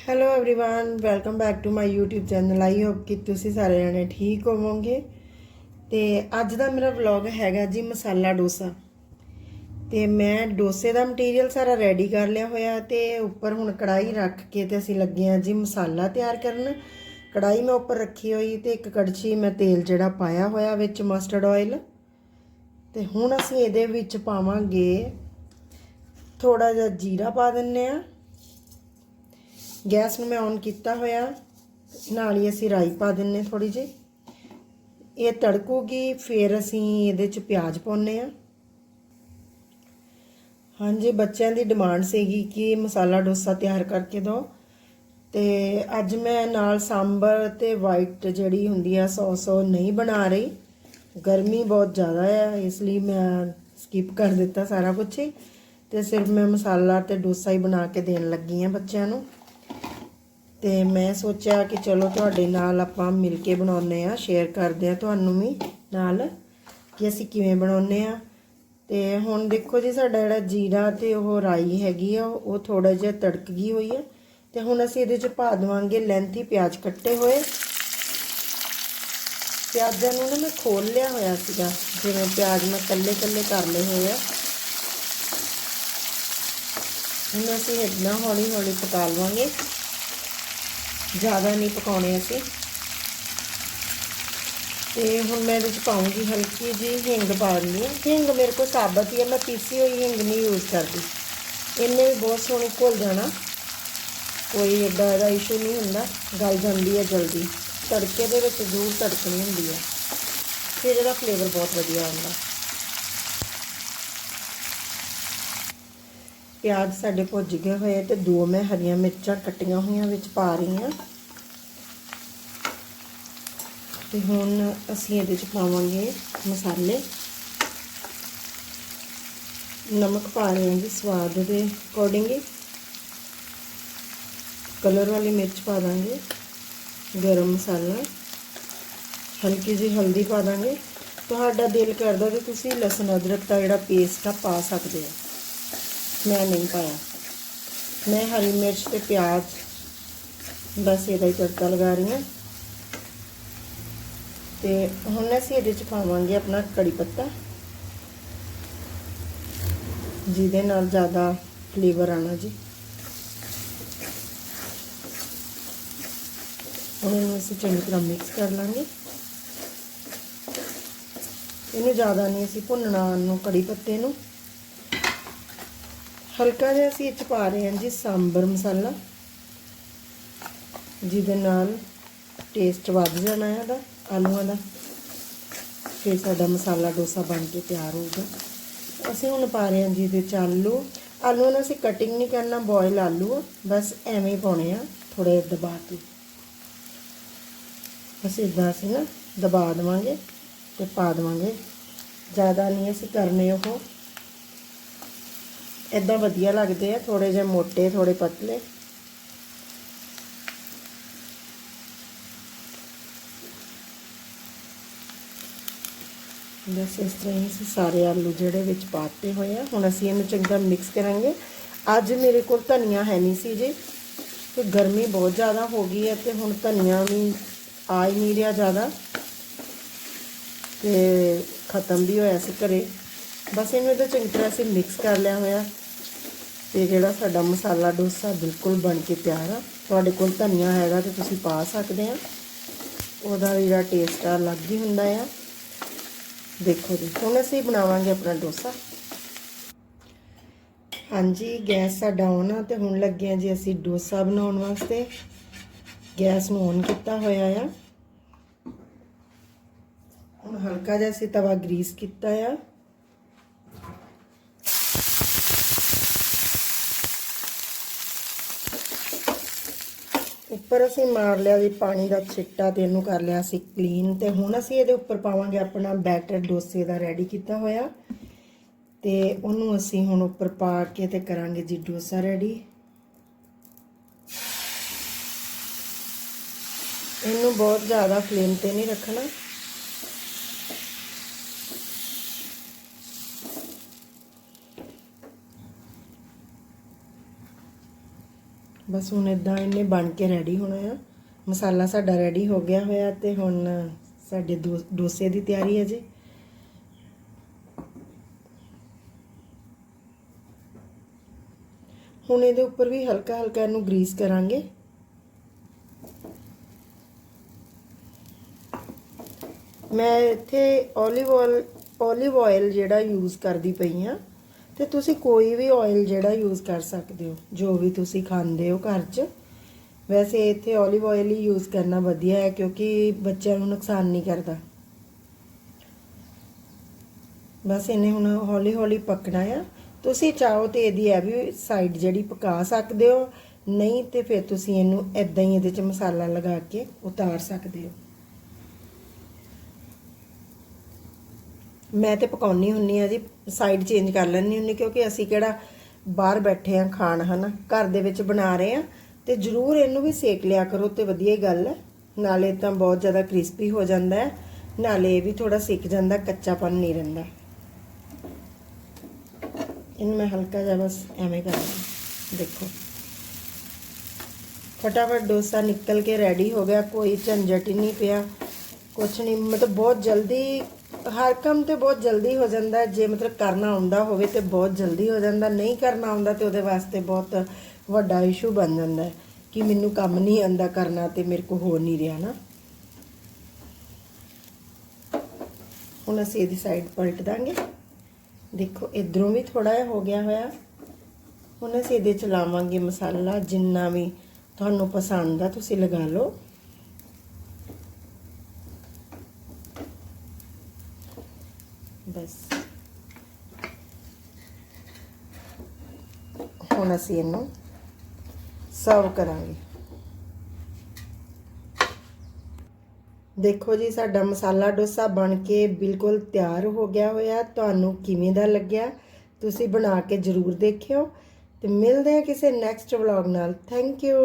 hello everyone welcome back to my YouTube channel I hope ਕਿ ਤੁਸੀਂ ਸਾਰੇ ਜਣੇ ਠੀਕ ਹੋਵੋਗੇ ਤੇ ਅੱਜ ਦਾ ਮੇਰਾ ਵਲੌਗ ਹੈਗਾ ਜੀ ਮਸਾਲਾ ਡੋਸਾ ਤੇ ਮੈਂ ਡੋਸੇ ਦਾ ਮਟੀਰੀਅਲ ਸਾਰਾ ਰੈਡੀ ਕਰ ਲਿਆ ਹੋਇਆ ਤੇ ਉੱਪਰ ਹੁਣ ਕੜਾਈ ਰੱਖ ਕੇ ਤੇ ਅਸੀਂ ਲੱਗੇ ਆ ਜੀ ਮਸਾਲਾ ਤਿਆਰ ਕਰਨ ਕੜਾਈ ਮੈਂ ਉੱਪਰ ਰੱਖੀ ਹੋਈ ਤੇ ਇੱਕ ਕੜਛੀ ਮੈਂ ਤੇਲ ਜਿਹੜਾ ਪਾਇਆ ਹੋਇਆ ਵਿੱਚ ਮਸਟਰਡ ਆਇਲ ਤੇ ਹੁਣ ਅਸੀਂ ਇਹਦੇ ਵਿੱਚ ਪਾਵਾਂਗੇ ਥੋੜਾ ਜਿਹਾ ਜੀਰਾ ਪਾ ਦਿੰਨੇ ਆ ਗੈਸ ਨੂੰ ਮੈਂ ਔਨ ਕੀਤਾ ਹੋਇਆ। ਨਾਲ ਹੀ ਅਸੀਂ ਰਾਈ ਪਾ ਦਿੰਨੇ ਥੋੜੀ ਜਿਹੀ। ਇਹ ਤੜਕੂਗੀ, ਫਿਰ ਅਸੀਂ ਇਹਦੇ ਚ ਪਿਆਜ਼ ਪਾਉਨੇ ਆ ਹਾਂਜੀ, ਬੱਚਿਆਂ ਦੀ ਡਿਮਾਂਡ ਸੀਗੀ ਕਿ ਮਸਾਲਾ ਡੋਸਾ ਤਿਆਰ ਕਰਕੇ ਦਿਓ। ਤੇ ਅੱਜ ਮੈਂ ਨਾਲ ਸਾਂਬਰ ਤੇ ਵਾਈਟ ਜਿਹੜੀ ਹੁੰਦੀ ਆ, ਸੌਸ, ਉਹ ਨਹੀਂ ਬਣਾ ਰਹੀ। ਗਰਮੀ ਬਹੁਤ ਜ਼ਿਆਦਾ ਆ, ਇਸ ਲਈ ਮੈਂ ਸਕਿਪ ਕਰ ਦਿੱਤਾ ਸਾਰਾ ਕੁਝ ਹੀ। ਤੇ ਸਿਰਫ ਮੈਂ ਮਸਾਲਾ ਤੇ ਡੋਸਾ ਹੀ ਬਣਾ ਕੇ ਦੇਣ ਲੱਗੀ ਆ ਬੱਚਿਆਂ ਨੂੰ। ਤੇ ਮੈਂ ਸੋਚਿਆ ਕਿ ਚਲੋ ਤੁਹਾਡੇ ਨਾਲ ਆਪਾਂ ਮਿਲ ਕੇ ਬਣਾਉਨੇ ਆ ਸ਼ੇਅਰ ਕਰਦੇ ਆ ਤੁਹਾਨੂੰ ਵੀ ਨਾਲ ਕਿ ਅਸੀਂ ਕਿਵੇਂ ਬਣਾਉਨੇ ਆ ਤੇ ਹੁਣ ਦੇਖੋ ਜੀ ਸਾਡਾ ਜਿਹੜਾ ਜੀਰਾ ਤੇ ਉਹ ਰਾਈ ਹੈਗੀ ਆ, ਉਹ ਥੋੜਾ ਜਿਹਾ ਤੜਕ ਗਈ ਹੋਈ ਹੈ ਤੇ ਹੁਣ ਅਸੀਂ ਇਹਦੇ ਚ ਪਾ ਦੇਵਾਂਗੇ ਲੈਂਥੀ ਪਿਆਜ਼ ਕੱਟੇ ਹੋਏ। ਪਿਆਜ਼ਾਂ ਨੂੰ ਨਾ ਮੈਂ ਖੋਲ ਲਿਆ ਹੋਇਆ ਸੀਗਾ, ਜਿਵੇਂ ਪਿਆਜ਼ ਮੈਂ ਕੱਲੇ ਕੱਲੇ ਕਰ ਲਏ ਹੋਏ ਆ। ਹੁਣ ਅਸੀਂ ਇਦਾਂ ਹੌਲੀ ਹੌਲੀ ਪਕਾ ਲਵਾਂਗੇ। ਜ਼ਿਆਦਾ ਨਹੀਂ ਪਕਾਉਣੇ ਅਸੀਂ। ਤੇ ਹੁਣ ਮੈਂ ਇਹਦੇ ਵਿੱਚ ਪਾਉਂਗੀ ਹਲਕੀ ਜੀ ਹਿੰਗ ਪਾ ਦਿੰਦੀ ਹਿੰਗ ਮੇਰੇ ਕੋਲ ਸਾਬਤ ਹੀ ਹੈ ਮੈਂ ਪੀਸੀ ਹੋਈ ਹਿੰਗ ਨਹੀਂ ਯੂਜ਼ ਕਰਦੀ। ਇਹਨੇ ਵੀ ਬਹੁਤ ਸੋਹਣੀ ਘੁਲ ਜਾਣਾ। ਕੋਈ ਏਡਾ ਦਾ ਇਸ਼ੂ ਨਹੀਂ ਹੁੰਦਾ, ਗਲ ਜਾਂਦੀ ਹੈ ਜਲਦੀ। ਤੜਕੇ ਦੇ ਵਿੱਚ ਜ਼ਰੂਰ ਤੜਕਣੀ ਹੁੰਦੀ ਹੈ ਫਿਰ ਇਹਦਾ ਫਲੇਵਰ ਬਹੁਤ ਵਧੀਆ ਆਉਂਦਾ। ਪਿਆਜ਼ ਸਾਡੇ ਭੁੱਜ ਗਏ ਹੋਏ ਤੇ ਦੋ ਮੈਂ ਹਰੀਆਂ ਮਿਰਚਾਂ ਕੱਟੀਆਂ ਹੋਈਆਂ ਵਿੱਚ ਪਾ ਰਹੀ ਹਾਂ। ਤੇ ਹੁਣ ਅਸੀਂ ਇਹਦੇ ਚ ਪਾਵਾਂਗੇ ਮਸਾਲੇ। ਨਮਕ ਪਾ ਰਹੇ ਹਾਂ ਜੀ, ਸਵਾਦ ਦੇ ਅਕੋਰਡਿੰਗ ਕਲਰ ਵਾਲੀ ਮਿਰਚ ਪਾ ਦਾਂਗੇ, ਗਰਮ ਮਸਾਲਾ। ਹਲਕੀ ਜਿਹੀ ਹਲਦੀ ਪਾ ਦਾਂਗੇ। ਤੁਹਾਡਾ ਦਿਲ ਕਰਦਾ ਤੇ ਤੁਸੀਂ ਲਸਣ ਅਦਰਕ ਦਾ ਜਿਹੜਾ ਪੇਸਟ ਆ ਪਾ ਸਕਦੇ ਹੋ ਮੈਂ ਨਹੀਂ ਪਾਇਆ। ਮੈਂ ਹਰੀ ਮਿਰਚ ਤੇ ਪਿਆਜ਼ ਬਸ ਇਹਦਾ ਹੀ ਤੜਕਾ ਲਗਾ ਰਹੀ ਹਾਂ। ਤੇ ਹੁਣ ਅਸੀਂ ਇਹਦੇ ਚ ਪਾਵਾਂਗੇ ਆਪਣਾ ਕੜੀ ਪੱਤਾ। ਜਿਹਦੇ ਨਾਲ ਜ਼ਿਆਦਾ ਫਲੇਵਰ ਆਣਾ ਜੀ। ਹੁਣ ਇਹਨੂੰ ਅਸੀਂ ਚੰਗੀ ਤਰ੍ਹਾਂ ਮਿਕਸ ਕਰ ਲਾਂਗੇ। ਇਹਨੂੰ ਜ਼ਿਆਦਾ ਨਹੀਂ ਅਸੀਂ ਭੁੰਨਣਾ ਨੂੰ ਕੜੀ ਪੱਤੇ ਨੂੰ। ਹਲਕਾ ਜਿਹਾ ਅਸੀਂ ਇਹ ਚ ਪਾ ਰਹੇ ਹਾਂ ਜੀ ਸਾਂਬਰ ਮਸਾਲਾ, ਜਿਹਦੇ ਨਾਲ ਟੇਸਟ ਵੱਧ ਜਾਣਾ ਹੈ ਇਹਦਾ, ਆਲੂਆਂ ਦਾ। ਫਿਰ ਸਾਡਾ ਮਸਾਲਾ ਡੋਸਾ ਬਣ ਕੇ ਤਿਆਰ ਹੋਊਗਾ। ਅਸੀਂ ਹੁਣ ਪਾ ਰਹੇ ਹਾਂ ਜੀ ਇਹਦੇ ਚ ਆਲੂ। ਆਲੂਆਂ ਨੂੰ ਅਸੀਂ ਕਟਿੰਗ ਨਹੀਂ ਕਰਨਾ ਬੋਇਲ ਆਲੂ ਬਸ ਐਵੇਂ ਹੀ ਪਾਉਣੇ ਆ ਥੋੜੇ ਦਬਾ ਕੇ। ਬਸ ਇਦਾਂ ਅਸੀਂ ਨਾ ਦਬਾ ਦੇਵਾਂਗੇ ਤੇ ਪਾ ਦੇਵਾਂਗੇ। ਜ਼ਿਆਦਾ ਨਹੀਂ ਅਸੀਂ ਕਰਨੇ ਉਹ। ਇਦਾਂ ਵਧੀਆ ਲੱਗਦੇ ਆ ਥੋੜੇ ਜਿਹਾ ਮੋਟੇ ਥੋੜੇ ਪਤਲੇ। ਬਸ ਇਸ ਤਰ੍ਹਾਂ ਹੀ ਅਸੀਂ ਸਾਰੇ ਆਲੂ ਜਿਹੜੇ ਵਿੱਚ ਪਾਤੇ ਹੋਏ ਆ, ਹੁਣ ਅਸੀਂ ਇਹਨੂੰ ਚੰਗਾ ਮਿਕਸ ਕਰਾਂਗੇ। ਅੱਜ ਮੇਰੇ ਕੋਲ ਧਨੀਆ ਹੈ ਨਹੀਂ ਸੀ ਜੀ, ਤੇ ਗਰਮੀ ਬਹੁਤ ਜ਼ਿਆਦਾ ਹੋ ਗਈ ਹੈ, ਤੇ ਹੁਣ ਧਨੀਆ ਵੀ ਆ ਹੀ ਨਹੀਂ ਰਿਹਾ ਜ਼ਿਆਦਾ। ਤੇ ਖਤਮ ਵੀ ਹੋਇਆ ਸੀ ਘਰੇ। ਬਸ ਇਹਨੂੰ ਇਹਦਾ ਚੰਗੀ ਤਰ੍ਹਾਂ ਅਸੀਂ ਮਿਕਸ ਕਰ ਲਿਆ ਹੋਇਆ। ਤੇ ਜਿਹੜਾ ਸਾਡਾ ਮਸਾਲਾ ਡੋਸਾ ਬਿਲਕੁਲ ਬਣ ਕੇ ਤਿਆਰ ਆ। ਤੁਹਾਡੇ ਕੋਲ ਧਨੀਆ ਹੈਗਾ ਤੇ ਤੁਸੀਂ ਪਾ ਸਕਦੇ ਆ। ਉਹਦਾ ਜਿਹੜਾ ਟੇਸਟ ਆ, ਅਲੱਗ ਹੀ ਹੁੰਦਾ ਆ। ਦੇਖੋ ਜੀ, ਹੁਣ ਅਸੀਂ ਬਣਾਵਾਂਗੇ ਆਪਣਾ ਡੋਸਾ। ਹਾਂਜੀ, ਗੈਸ ਸਾਡਾ ਔਨ ਆ ਤੇ ਹੁਣ ਲੱਗੇ ਆ ਜੀ ਅਸੀਂ ਡੋਸਾ ਬਣਾਉਣ ਵਾਸਤੇ। ਗੈਸ ਨੂੰ ਔਨ ਕੀਤਾ ਹੋਇਆ ਆ। ਹੁਣ ਹਲਕਾ ਜਿਹਾ ਅਸੀਂ ਤਵਾ ਗਰੀਸ ਕੀਤਾ ਆ। ਉੱਪਰ ਅਸੀਂ ਮਾਰ ਲਿਆ ਜੀ ਪਾਣੀ ਦਾ ਛਿੱਟਾ ਤੇ ਇਹਨੂੰ ਕਰ ਲਿਆ ਸੀ ਕਲੀਨ ਤੇ ਹੁਣ ਅਸੀਂ ਇਹਦੇ ਉੱਪਰ ਪਾਵਾਂਗੇ ਆਪਣਾ ਬੈਟਰ ਡੋਸੇ ਦਾ ਰੈਡੀ ਕੀਤਾ ਹੋਇਆ। ਤੇ ਉਹਨੂੰ ਅਸੀਂ ਹੁਣ ਉੱਪਰ ਪਾ ਕੇ ਤੇ ਕਰਾਂਗੇ ਜੀ ਡੋਸਾ ਰੈਡੀ ਇਹਨੂੰ ਬਹੁਤ ਜ਼ਿਆਦਾ ਫਲੇਮ ਤੇ ਨਹੀਂ ਰੱਖਣਾ। ਬਸ ਹੁਣ ਇਦਾਂ ਇਹਨੇ ਬਣ ਕੇ ਰੈਡੀ ਹੋਣਾ ਆ। ਮਸਾਲਾ ਸਾਡਾ ਰੈਡੀ ਹੋ ਗਿਆ ਹੋਇਆ ਤੇ ਹੁਣ ਸਾਡੇ ਦੋ- ਡੋਸੇ ਦੀ ਤਿਆਰੀ ਹੈ ਜੀ। ਹੁਣ ਇਹਦੇ ਉੱਪਰ ਵੀ ਹਲਕਾ ਹਲਕਾ ਇਹਨੂੰ ਗਰੀਸ ਕਰਾਂਗੇ। ਮੈਂ ਇੱਥੇ 올ਿਵ ਆਇਲ 올ਿਵ ਆਇਲ ਜਿਹੜਾ ਯੂਜ਼ ਕਰਦੀ ਪਈ ਆ। ਤੇ ਤੁਸੀਂ ਕੋਈ ਵੀ ਆਇਲ ਜਿਹੜਾ ਯੂਜ਼ ਕਰ ਸਕਦੇ ਹੋ, ਜੋ ਵੀ ਤੁਸੀਂ ਖਾਂਦੇ ਹੋ ਘਰ 'ਚ, ਵੈਸੇ ਇੱਥੇ 올ਿਵ ਆਇਲ ਹੀ ਯੂਜ਼ ਕਰਨਾ ਵਧੀਆ ਹੈ, ਕਿਉਂਕਿ ਬੱਚਿਆਂ ਨੂੰ ਨੁਕਸਾਨ ਨਹੀਂ ਕਰਦਾ। ਬਸ ਇਹਨੇ ਹੁਣ ਹੌਲੀ ਹੌਲੀ ਪੱਕਣਾ ਆ। ਤੁਸੀਂ ਚਾਹੋ ਤੇ ਇਹਦੀ ਇਹ ਵੀ ਸਾਈਡ ਜਿਹੜੀ ਪਕਾ ਸਕਦੇ ਹੋ, ਨਹੀਂ ਤੇ ਫਿਰ ਤੁਸੀਂ ਇਹਨੂੰ ਇਦਾਂ ਹੀ ਇਹਦੇ 'ਚ ਮਸਾਲਾ ਲਗਾ ਕੇ ਉਤਾਰ ਸਕਦੇ ਹੋ। ਮੈਂ ਤੇ ਪਕਾਉਣੀ ਹੁੰਨੀ ਆ ਜੀ ਸਾਈਡ ਚੇਂਜ ਕਰ ਲੈਣੀ ਹੁੰਨੀ, ਕਿਉਂਕਿ ਅਸੀਂ ਕਿਹੜਾ ਬਾਹਰ ਬੈਠੇ ਆ ਖਾਣ, ਹਨਾ? ਘਰ ਦੇ ਵਿੱਚ ਬਣਾ ਰਹੇ ਆ, ਤੇ ਜਰੂਰ ਇਹਨੂੰ ਵੀ ਸੇਕ ਲਿਆ ਕਰੋ, ਤੇ ਵਧੀਆ ਹੀ ਗੱਲ ਹੈ। ਨਾਲੇ ਤਾਂ ਬਹੁਤ ਜ਼ਿਆਦਾ ਕ੍ਰਿਸਪੀ ਹੋ ਜਾਂਦਾ ਹੈ, ਨਾਲੇ ਇਹ ਵੀ ਥੋੜਾ ਸਿੱਕ ਜਾਂਦਾ, ਕੱਚਾਪਨ ਨਹੀਂ ਰਹਿੰਦਾ। ਇਹਨੂੰ ਮੈਂ ਹਲਕਾ ਜਿਹਾ ਬਸ ਐਵੇਂ ਕਰਾਂਗਾ ਦੇਖੋ। ਫਟਾਫਟ ਡੋਸਾ ਨਿਕਲ ਕੇ ਰੈਡੀ ਹੋ ਗਿਆ, ਕੋਈ ਝੰਜਟ ਹੀ ਨਹੀਂ ਪਿਆ। ਕੁਛ ਨਹੀਂ, ਮਤਲਬ ਬਹੁਤ ਜਲਦੀ ਹਰ ਕੰਮ ਤੇ ਬਹੁਤ ਜਲਦੀ ਹੋ ਜਾਂਦਾ ਜੇ ਮਤਲਬ ਕਰਨਾ ਆਉਂਦਾ ਹੋਵੇ ਤੇ ਬਹੁਤ ਜਲਦੀ ਹੋ ਜਾਂਦਾ, ਨਹੀਂ ਕਰਨਾ ਆਉਂਦਾ ਤੇ ਉਹਦੇ ਵਾਸਤੇ ਬਹੁਤ ਵੱਡਾ ਇਸ਼ੂ ਬਣ ਜਾਂਦਾ ਹੈ ਕਿ ਮੈਨੂੰ ਕੰਮ ਨਹੀਂ ਆਂਦਾ ਕਰਨਾ ਤੇ ਮੇਰੇ ਕੋ ਹੋ ਨਹੀਂ ਰਿਹਾ ਨਾ। ਹੁਣ ਅਸੀਂ ਇਹਦੀ ਸਾਈਡ ਪਲਟ ਦਾਂਗੇ। ਦੇਖੋ, ਇਧਰੋਂ ਵੀ ਥੋੜਾ ਜਿਹਾ ਹੋ ਗਿਆ ਹੋਇਆ। ਹੁਣ ਅਸੀਂ ਇਹਦੇ ਚ ਲਾਵਾਂਗੇ ਮਸਾਲਾ, ਜਿੰਨਾ ਵੀ ਤੁਹਾਨੂੰ ਪਸੰਦ ਆ, ਤੁਸੀਂ ਲਗਾ ਲਓ। ਬਸ। ਹੁਣ ਅਸੀਂ ਇਹਨੂੰ ਸਰਵ ਕਰਾਂਗੇ। ਦੇਖੋ ਜੀ, ਸਾਡਾ ਮਸਾਲਾ ਡੋਸਾ ਬਣ ਕੇ ਬਿਲਕੁਲ ਤਿਆਰ ਹੋ ਗਿਆ ਹੋਇਆ। ਤੁਹਾਨੂੰ ਕਿਵੇਂ ਦਾ ਲੱਗਿਆ, ਤੁਸੀਂ ਬਣਾ ਕੇ ਜਰੂਰ ਦੇਖਿਓ। ਤੇ ਮਿਲਦੇ ਹਾਂ ਕਿਸੇ ਨੈਕਸਟ ਵਲੌਗ ਨਾਲ। Thank you